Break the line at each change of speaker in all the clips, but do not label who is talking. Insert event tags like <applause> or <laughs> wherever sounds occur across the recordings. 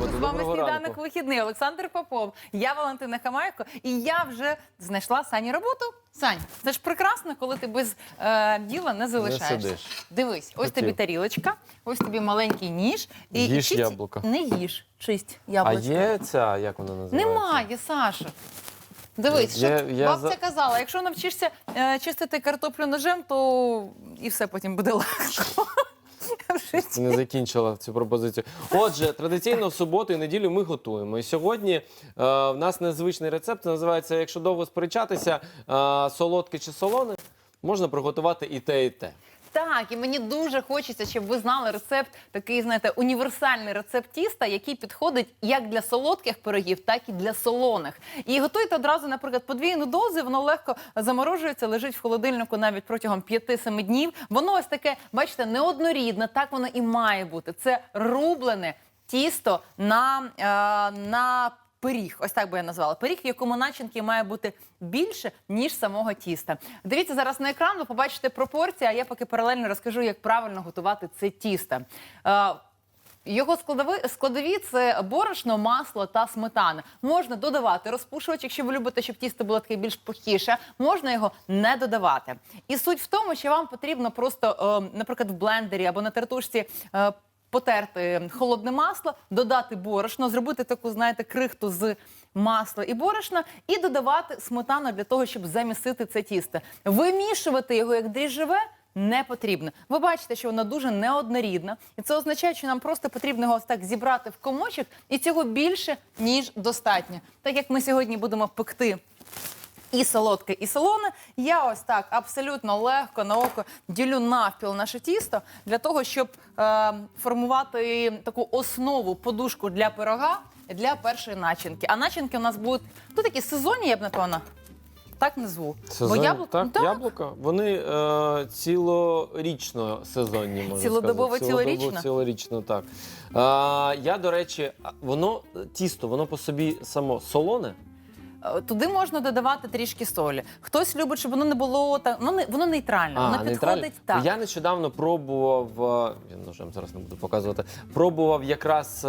Ранку, з вами сніданок вихідний. Олександр Попов. Я Валентина Хамайко, і я вже знайшла Сані роботу. Сань, це ж прекрасно, коли ти без е, діла не залишаєшся. Дивись, ось
Хотів.
тобі тарілочка, ось тобі маленький ніж. І
Їж
чисть-
яблука.
Не їж, чисть
А
яблучко.
є ця, як вона називається?
Немає, Саша. Дивись,
Я-
що
я
бабця
за-
казала, якщо навчишся е, чистити картоплю ножем, то і все потім буде легко. <laughs> в житті.
Не закінчила цю пропозицію. Отже, традиційно в суботу і неділю ми готуємо. І сьогодні е, в нас незвичний рецепт називається Якщо довго сперечатися, е, солодке чи солоне, можна приготувати і те, і те.
Так, і мені дуже хочеться, щоб ви знали рецепт, такий, знаєте, універсальний рецепт тіста, який підходить як для солодких пирогів, так і для солоних. І готуйте одразу, наприклад, подвійну дозу, воно легко заморожується, лежить в холодильнику навіть протягом 5-7 днів. Воно ось таке, бачите, неоднорідне, так воно і має бути. Це рублене тісто на, е, на пиріг. Ось так би я назвала. Пиріг, в якому начинки має бути більше, ніж самого тіста. Дивіться зараз на екран, ви побачите пропорції, а я поки паралельно розкажу, як правильно готувати це тісто. Е, його складові, складові це борошно, масло та сметана. Можна додавати розпушувач, якщо ви любите, щоб тісто було таке більш пухіше. Можна його не додавати. І суть в тому, що вам потрібно просто, е, наприклад, в блендері або на тертушці. Потерти холодне масло, додати борошно, зробити таку, знаєте, крихту з масла і борошна, і додавати сметану для того, щоб замісити це тісто. Вимішувати його як дріжджеве не потрібно. Ви бачите, що воно дуже неоднорідна, і це означає, що нам просто потрібно його так зібрати в комочок, і цього більше ніж достатньо. Так як ми сьогодні будемо пекти. І солодке, і солоне. Я ось так абсолютно легко на око ділю навпіл наше тісто для того, щоб е, формувати таку основу, подушку для пирога для першої начинки. А начинки у нас будуть ну, такі сезонні, я б напевно так назву.
Сезон...
яблуко-
Так,
Так.
яблука. Вони е, цілорічно сезонні, можна
Цілодобово,
сказати.
цілорічно?
цілорічно, так. Е, я, до речі, воно тісто, воно по собі само солоне.
Е, Туди можна додавати трішки солі. Хтось любить, щоб воно не було так. Воно не воно нейтральне. воно підходить так.
Я нещодавно пробував, е, я ножем зараз не буду показувати. Пробував якраз е,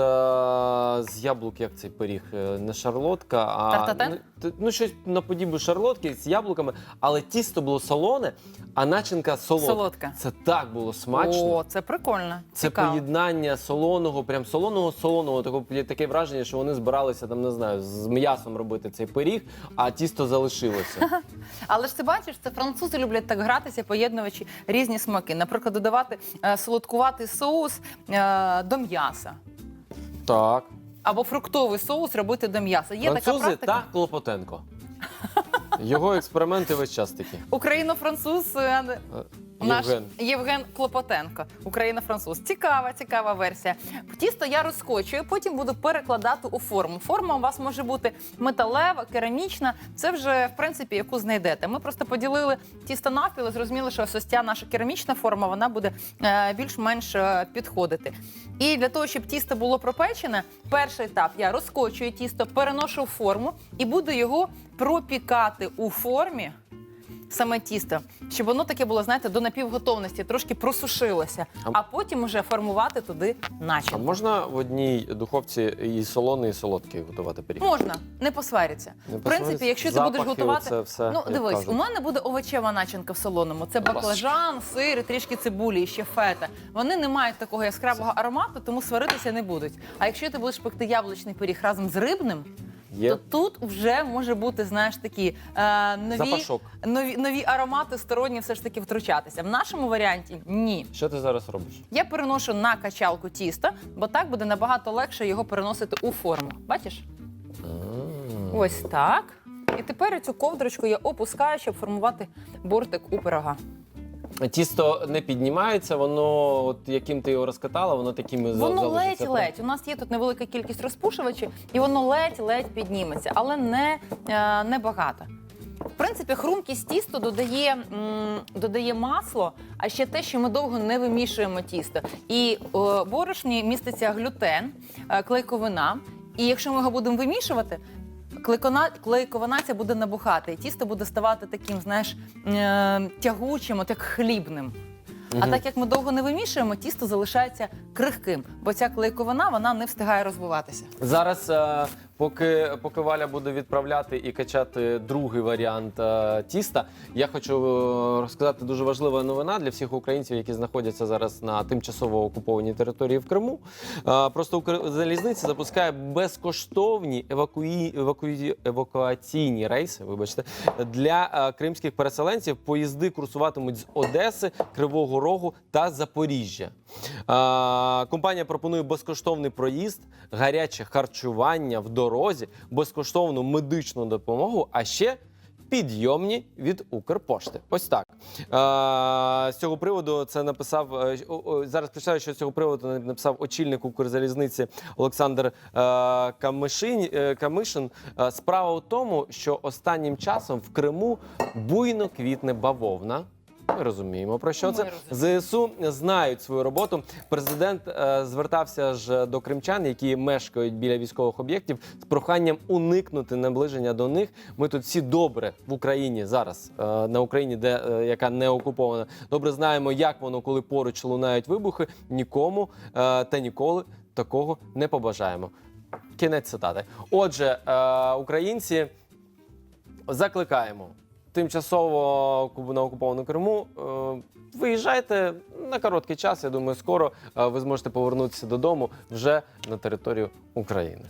з яблук, як цей пиріг, е, не шарлотка, а ну, ну щось на подібу шарлотки з яблуками, але тісто було солоне, а начинка солодка.
Солодка.
Це так було смачно.
О, це прикольно.
Це
Цікаво.
поєднання солоного, прям солоного солоного. Таке, таке враження, що вони збиралися там, не знаю, з м'ясом робити цей пиріг, а тісто залишилося. <laughs>
Але ж ти бачиш, це французи люблять так гратися, поєднуючи різні смаки. Наприклад, додавати е, солодкуватий соус е, до м'яса.
так.
Або фруктовий соус робити до м'яса. Є така
Французи
практика.
та Клопотенко. <laughs> Його експерименти весь час такі.
Україно-француз е,
Е,
наш
Євген.
Євген Клопотенко. Україно-француз. Цікава, цікава версія. Тісто я розкочую, потім буду перекладати у форму. Форма у вас може бути металева, керамічна. Це вже в принципі яку знайдете. Ми просто поділили тісто навпіл і зрозуміли, що ось ця наша керамічна форма вона буде е, більш-менш е, підходити. І для того, щоб тісто було пропечене, перший етап я розкочую тісто, переношу в форму і буду його пропікати у формі саме тісто, щоб воно таке було, знаєте, до напівготовності, трошки просушилося,
А-
а потім уже формувати туди
А
начинку.
можна в одній духовці і солоний, і солодкий готувати пиріг?
Можна, не посвариться.
Не
В принципі, якщо ти
Запахи,
будеш готувати,
оце все,
ну
як
дивись,
кажуть.
у мене буде овочева начинка в солоному. Це баклажан, сир, трішки цибулі, і ще фета. Вони не мають такого яскравого аромату, тому сваритися не будуть. А якщо ти будеш пекти яблучний пиріг разом з рибним,
Є
то тут вже може бути, знаєш, такі е, нові,
запашок.
нові, нові аромати сторонні все ж таки втручатися. В нашому варіанті ні.
Що ти зараз робиш?
Я переношу на качалку тіста, бо так буде набагато легше його переносити у форму. Бачиш?
М.
Ось так. І тепер цю ковдрочку я опускаю, щоб формувати бортик у пирога.
Тісто не піднімається, воно, от яким ти його розкатала, воно такими
Воно
залишиться.
ледь-ледь. У нас є тут невелика кількість розпушувачів, і воно ледь-ледь підніметься, але не, е, не багато. В принципі, хрумкість тісту додає, м, додає масло, а ще те, що ми довго не вимішуємо тісто. І е, борошні міститься глютен, е, клейковина. І якщо ми його будемо вимішувати, клейкона, клейковина ця буде набухати, і тісто буде ставати таким, знаєш, е, тягучим, от як хлібним. А так як ми довго не вимішуємо, тісто залишається крихким, бо ця клейковина вона не встигає розвиватися.
Зараз, е, поки, поки Валя буде відправляти і качати другий варіант е, тіста, я хочу е, розказати дуже важлива новина для всіх українців, які знаходяться зараз на тимчасово окупованій території в Криму. Е, Просто Укрзалізниця запускає безкоштовні евакуї, евакуї, евакуаційні рейси, вибачте, для е, кримських переселенців. Поїзди курсуватимуть з Одеси, Кривого Рогу та Запоріжжя. Е, Компанія пропонує безкоштовний проїзд, гаряче харчування в дорозі, безкоштовну медичну допомогу, а ще підйомні від Укрпошти. Ось так. Е, з цього приводу це написав е, зараз. Прочитаю, що з цього приводу написав очільник Укрзалізниці Олександр е, Камишин. е, Камишин. Е, Справа у тому, що останнім часом в Криму буйно квітне бавовна. Ми розуміємо про що
Ми
це.
розуміємо.
ЗСУ знають свою роботу. Президент е, звертався ж до кримчан, які мешкають біля військових об'єктів, з проханням уникнути наближення до них. Ми тут всі добре в Україні зараз, е, на Україні, де е, яка не окупована, добре знаємо, як воно, коли поруч лунають вибухи. Нікому е, та ніколи такого не побажаємо. Кінець цитати. Отже, е, українці закликаємо тимчасово на окуповану Криму. е, Виїжджайте на короткий час. Я думаю, скоро е, ви зможете повернутися додому вже на територію України.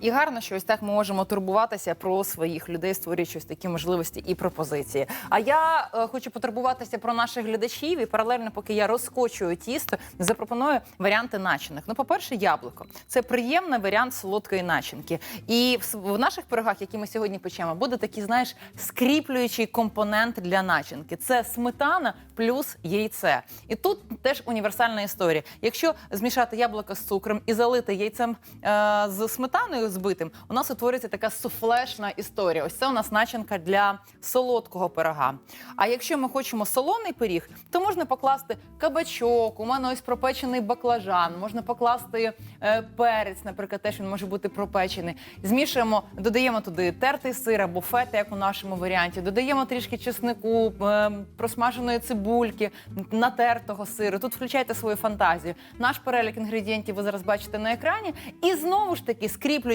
І гарно, що ось так ми можемо турбуватися про своїх людей, створюючи ось такі можливості і пропозиції. А я е, хочу потурбуватися про наших глядачів і паралельно, поки я розкочую тісто, запропоную варіанти начинок. Ну, по-перше, яблуко це приємний варіант солодкої начинки. І в, в наших пирогах, які ми сьогодні печемо, буде такий, знаєш, скріплюючий компонент для начинки. Це сметана плюс яйце. І тут теж універсальна історія. Якщо змішати яблуко з цукром і залити яйцем е, з сметаною збитим, у нас утворюється така суфлешна історія. Ось це у нас начинка для солодкого пирога. А якщо ми хочемо солоний пиріг, то можна покласти кабачок, у мене ось пропечений баклажан, можна покласти е, перець, наприклад, теж він може бути пропечений. Змішуємо, додаємо туди тертий сир або фета, як у нашому варіанті. Додаємо трішки чеснику, е, просмаженої цибульки, натертого сиру. Тут включайте свою фантазію. Наш перелік інгредієнтів ви зараз бачите на екрані. І знову ж таки,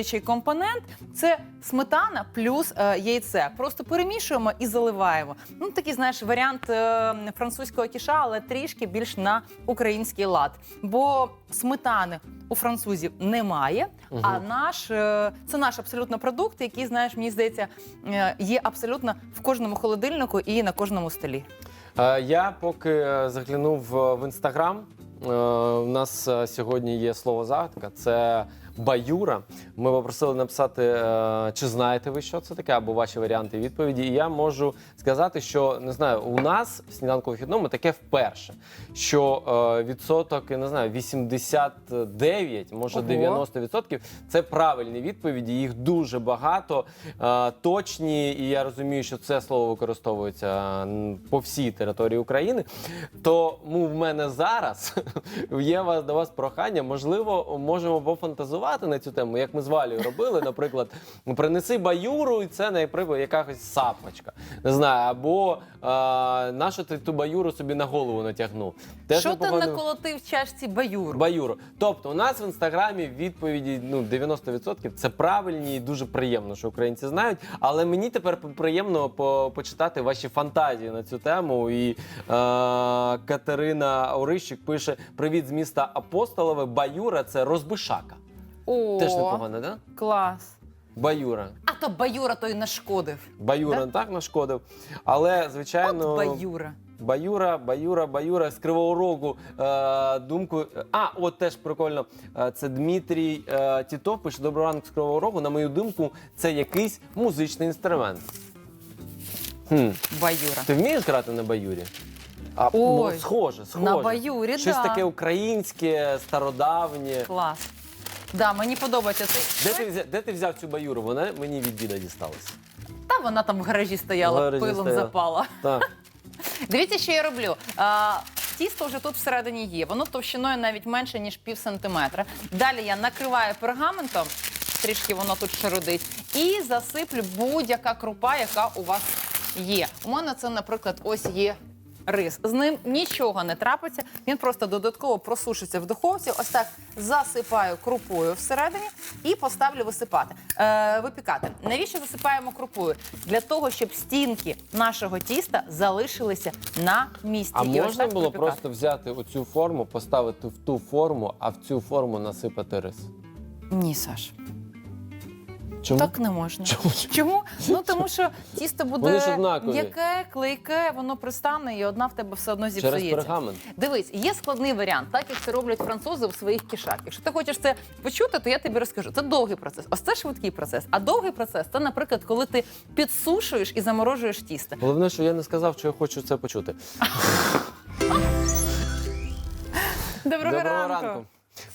скріплюючий компонент це сметана плюс е, яйце. Просто перемішуємо і заливаємо. Ну такий, знаєш, варіант е, французького кіша, але трішки більш на український лад. Бо сметани у французів немає. А наш е, це наш абсолютно продукт, який, знаєш, мені здається, е, є абсолютно в кожному холодильнику і на кожному столі.
Е, Я поки е, заглянув в інстаграм. е, У нас сьогодні є слово загадка. Це баюра. Ми попросили написати, е, чи знаєте ви, що це таке, або ваші варіанти відповіді. І я можу сказати, що не знаю, у нас в сніданку вихідному таке вперше, що е, відсоток, я не знаю, 89, може
Ого.
90% це правильні відповіді. Їх дуже багато, е, точні, і я розумію, що це слово використовується по всій території України. Тому в мене зараз <laughs> є вас до вас прохання. Можливо, можемо пофантазувати на цю тему, як ми з Валею робили. Наприклад, принеси баюру, і це наприклад, якась сапочка. Не знаю, або е, нащо ти ту баюру собі на голову натягнув. Теж
що ти наколотив в чашці баюру?
Баюру. Тобто, у нас в інстаграмі відповіді ну 90% це правильні і дуже приємно, що українці знають. Але мені тепер приємно по- почитати ваші фантазії на цю тему. І е, Катерина Орищик пише: Привіт з міста Апостолове. Баюра це розбишака.
О,
Теж непогано, да?
клас.
Баюра.
А то баюра той нашкодив.
Баюра так нашкодив. Але, звичайно.
От баюра.
Баюра, баюра, баюра з Кривого Рогу. Е, думку. А, от теж прикольно. Е, це Дмитрій е, Тітов пише Доброго ранку з Кривого Рогу. На мою думку, це якийсь музичний інструмент. Хм.
Баюра.
Ти вмієш грати на баюрі? А,
Ой,
ну, схоже, схоже.
на баюрі,
Щось
да.
таке українське, стародавнє.
Клас. Да, мені подобається цей.
Де ти, взяв, де ти взяв цю баюру? Вона мені від діда дісталася.
Та вона там в гаражі стояла,
В гаражі
пилом
стояла.
запала.
Так. <laughs>
Дивіться, що я роблю. А, тісто вже тут всередині є. Воно товщиною навіть менше, ніж пів сантиметра. Далі я накриваю пергаментом трішки воно тут шарудить. І засиплю будь-яка крупа, яка у вас є. У мене це, наприклад, ось є. Рис з ним нічого не трапиться. Він просто додатково просушиться в духовці. Ось так засипаю крупою всередині і поставлю висипати, е, випікати. Навіщо засипаємо крупою? Для того, щоб стінки нашого тіста залишилися на місці.
А
І ось
можна
так
було
випікати.
просто взяти оцю форму, поставити в ту форму, а в цю форму насипати рис?
ні, Саш.
Чому?
Так не можна.
Чому?
Чому? Ну тому що тісто буде
Вони ж однакові.
м'яке, клейке, воно пристане, і одна в тебе все одно зіпсується.
пергамент.
Дивись, є складний варіант, так як це роблять французи у своїх кішах. Якщо ти хочеш це почути, то я тобі розкажу. Це довгий процес. Ось це швидкий процес. А довгий процес це, наприклад, коли ти підсушуєш і заморожуєш тісто.
Головне, що я не сказав, що я хочу це почути. <laughs>
Доброго,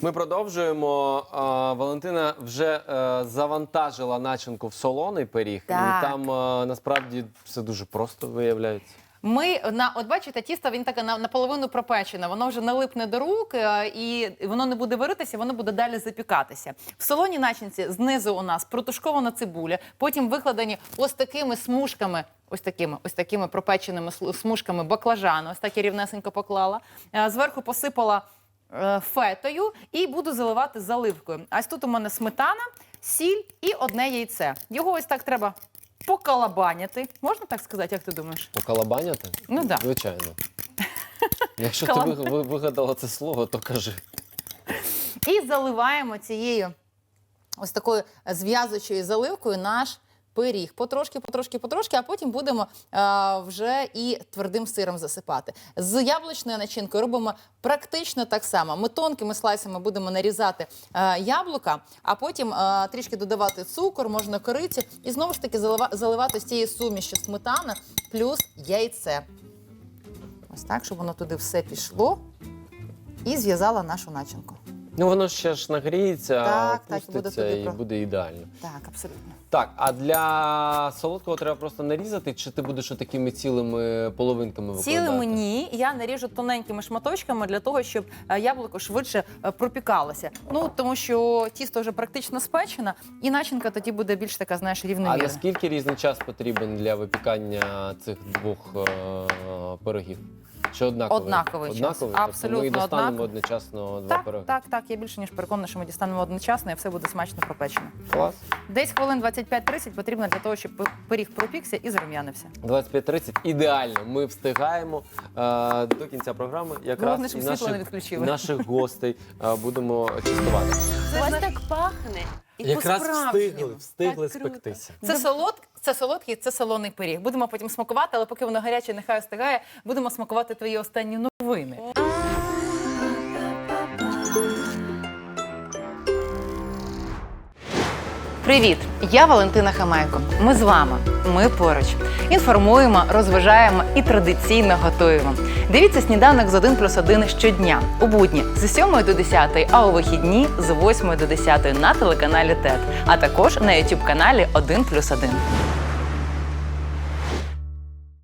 Ми продовжуємо. А, Валентина вже е, завантажила начинку в солоний пиріг,
Так.
і там е, насправді все дуже просто виявляється.
Ми на от бачите, тісто він таке на, наполовину пропечене, воно вже налипне до рук е, і воно не буде варитися, воно буде далі запікатися. В солоній начинці знизу у нас протушкована цибуля, потім викладені ось такими смужками. Ось такими, ось такими пропеченими слу- смужками баклажану. Ось так я рівнесенько поклала. Е, Зверху посипала фетою і буду заливати заливкою. Ось тут у мене сметана, сіль і одне яйце. Його ось так треба покалабаняти. Можна так сказати, як ти думаєш?
Покалабаняти?
Ну да.
Звичайно. <laughs> Якщо ти вигадала це слово, то кажи.
І заливаємо цією ось такою зв'язочою заливкою наш пиріг. Потрошки, потрошки, потрошки, а потім будемо е, вже і твердим сиром засипати. З яблучною начинкою робимо практично так само. Ми тонкими слайсами будемо нарізати е, яблука, а потім е, трішки додавати цукор, можна корицю, і знову ж таки заливати з цієї суміші сметана плюс яйце. Ось так, щоб воно туди все пішло і зв'язала нашу начинку.
Ну воно ще ж нагріється,
Так, так, і буде
опуститься
туди
і
про-
буде ідеально.
Так, абсолютно.
Так, а для солодкого треба просто нарізати, чи ти будеш такими цілими половинками викладати?
Цілими ні, я наріжу тоненькими шматочками для того, щоб е, яблуко швидше е, пропікалося. Ну тому що тісто вже практично спечено, і начинка тоді буде більш така, знаєш,
А
рівномірна.
наскільки різний час потрібен для випікання цих двох е, пирогів? Чи однаковий?
Однаковий час.
Однаковий?
Абсолютно
тобто ми достанемо
однаковий.
одночасно два
Так,
пироги.
так, так. Я більше ніж переконана, що ми дістанемо одночасно і все буде смачно пропечено.
Клас.
Десь хвилин 25-30 потрібно для того, щоб пиріг пропікся і зарум'янився.
25.30 ідеально. Ми встигаємо е, до кінця програми. Якраз
Головне,
і
щоб світло не відключили.
наших гостей е, будемо частувати.
Це ж так пахне. І
Якраз
по-справжньому.
встигли, встигли
Так круто.
спектися.
Це солод, це солодкий, це солоний пиріг. Будемо потім смакувати, але поки воно гаряче, нехай остигає, будемо смакувати твої останні новини. Привіт! Я Валентина Хамайко. Ми з вами. Ми поруч. Інформуємо, розважаємо і традиційно готуємо. Дивіться сніданок з 1 плюс 1 щодня у будні з 7 до 10, а у вихідні з 8 до 10 на телеканалі ТЕТ, а також на YouTube каналі 1 плюс 1.